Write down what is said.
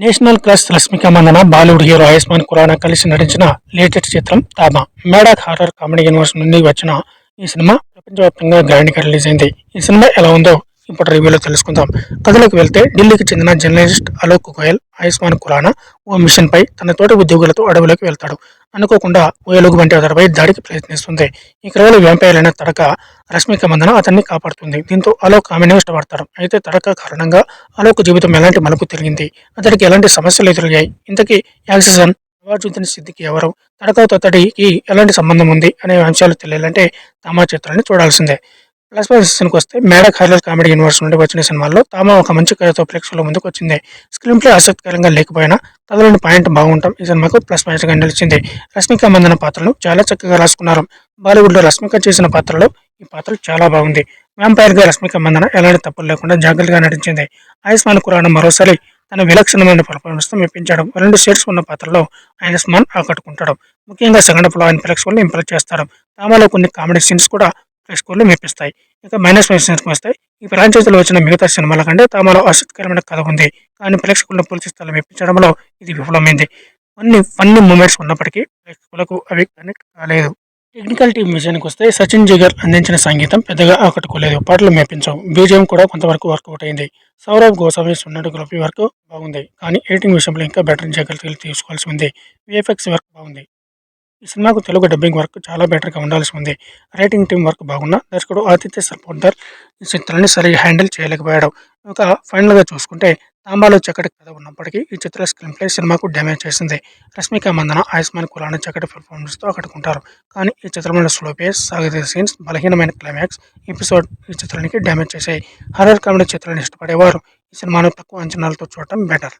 National class Rashmika Mandanna Bollywood hero Ayushmann Khurrana కలిసి నటించిన latest చిత్రం Thama Maddock horror comedy universe నుండి వచ్చిన ఈ సినిమా ప్రపంచవ్యాప్తంగా గ్రాండ్గా రిలీజ్ అయింది. ఈ సినిమా ఎలా ఉందో ఇప్పుడు రివ్యూలో తెలుసుకుందాం. కథలోకి వెళ్తే ఢిల్లీకి చెందిన జర్నలిస్ట్ అలోక్ గోయల్ ఆయుష్మాన్ ఖురానా ఓ మిషన్ పై తన తోటి ఉద్యోగులతో అడవులోకి వెళ్తాడు. అనుకోకుండా ఓ ఎలుగు వంటి అతడిపై దాడికి ప్రయత్నిస్తుంది. ఈ క్రమంలో వ్యాంపైర్ అయిన తడక రష్మిక మందన అతన్ని కాపాడుతుంది. దీంతో అలోక్ ఆమెను ఇష్టపడతాడు. అయితే తడక కారణంగా అలోక్ జీవితం ఎలాంటి మలుపు తిరిగింది? అతడికి ఎలాంటి సమస్యలు ఎదురయ్యాయి? ఇంతకీ యాక్సిజన్ నవాజుద్దీన్ సిద్దికి ఎవరు? తడకతో అతడికి ఎలాంటి సంబంధం ఉంది అనే అంశాలు తెలియాలంటే తామా చిత్రాన్ని చూడాల్సిందే. ప్లస్ పాయింట్ విషయానికి వస్తే మేడక్ హైలర్ కామెడీ యూనివర్స్ నుండి వచ్చిన సినిమాల్లో తామ ఒక మంచి కథతో ప్రేక్షకుల ముందుకు వచ్చింది. స్క్రీన్ ప్లే ఆసక్తికరంగా లేకపోయినా కథలోని పాయింట్ బాగుంటాం ఈ సినిమాకు ప్లస్ పాయింట్గా నిలిచింది. రష్మిక మందన పాత్రను చాలా చక్కగా రాసుకున్నారు. బాలీవుడ్లో రష్మిక చేసిన పాత్రలో ఈ పాత్ర చాలా బాగుంది. వ్యాంపైర్గా రష్మిక మందన ఎలాంటి తప్పులు లేకుండా జాగ్రత్తగా నటించింది. ఆయుష్మాన్ ఖురానా మరోసారి తన విలక్షణమైన పర్ఫార్మెన్స్ మెప్పించడం రెండు షేడ్స్ ఉన్న పాత్రలో ఆయుష్మాన్ ఆకట్టుకుంటాడు. ముఖ్యంగా సెకండ్ ఫ్లో ఆయన ప్రేక్షకులను ఇంప్రెస్ చేస్తాడు తామాలో కొన్ని కామెడీ సీన్స్ కూడా ప్రేక్షకులు మెప్పిస్తాయి. ఇక మైనస్ పాయింట్స్ వస్తే ఈ ఫ్రాంచైజీలో వచ్చిన మిగతా సినిమాల కంటే తమలో ఆసక్తికరమైన కథ ఉంది. కానీ ప్రేక్షకులను పూర్తి మెప్పించడంలో ఇది విఫలమైంది. కొన్ని ఫన్నీ మూమెంట్స్ ఉన్నప్పటికీ ప్రేక్షకులకు అవి కనెక్ట్ కాలేదు. టెక్నికల్ టీం విషయానికి వస్తే సచిన్ జిగర్ అందించిన సంగీతం పెద్దగా ఆకట్టుకోలేదు. పాటలు మెప్పించవు బీజేఎం కూడా కొంతవరకు వర్కౌట్ అయింది. సౌరవ్ గోస్వామి సున్నటోగ్రఫీ వర్క్ బాగుంది. కానీ ఎడిటింగ్ విషయంలో ఇంకా బెటర్ జాగ్రత్తలు తీసుకోవాల్సి ఉంది. విఎఫ్ఎక్స్ వర్క్ బాగుంది. ఈ సినిమాకు తెలుగు డబ్బింగ్ వర్క్ చాలా బెటర్గా ఉండాల్సి ఉంది. రైటింగ్ టీం వర్క్ బాగున్నా దర్శకుడు ఆదిత్య సర్పోర్దర్ ఈ చిత్రాన్ని సరిగా హ్యాండిల్ చేయలేకపోయాడు. ఇక ఫైనల్గా చూసుకుంటే తాంబాలో చక్కటి కథ ఉన్నప్పటికీ ఈ చిత్ర స్క్రీన్ ప్లే సినిమాకు డ్యామేజ్ చేసింది. రష్మిక మందన ఆయుష్మాన్ కులాన చక్కటి పెర్ఫార్మెన్స్తో ఆకట్టుకుంటారు. కానీ ఈ చిత్రంలో స్లో పేస్ సాగతీయ సీన్స్ బలహీనమైన క్లైమాక్స్ ఎపిసోడ్ ఈ చిత్రానికి డ్యామేజ్ చేశాయి. హర్రర్ కామెడీ చిత్రాన్ని ఇష్టపడేవారు. ఈ సినిమాను తక్కువ అంచనాలతో చూడటం బెటర్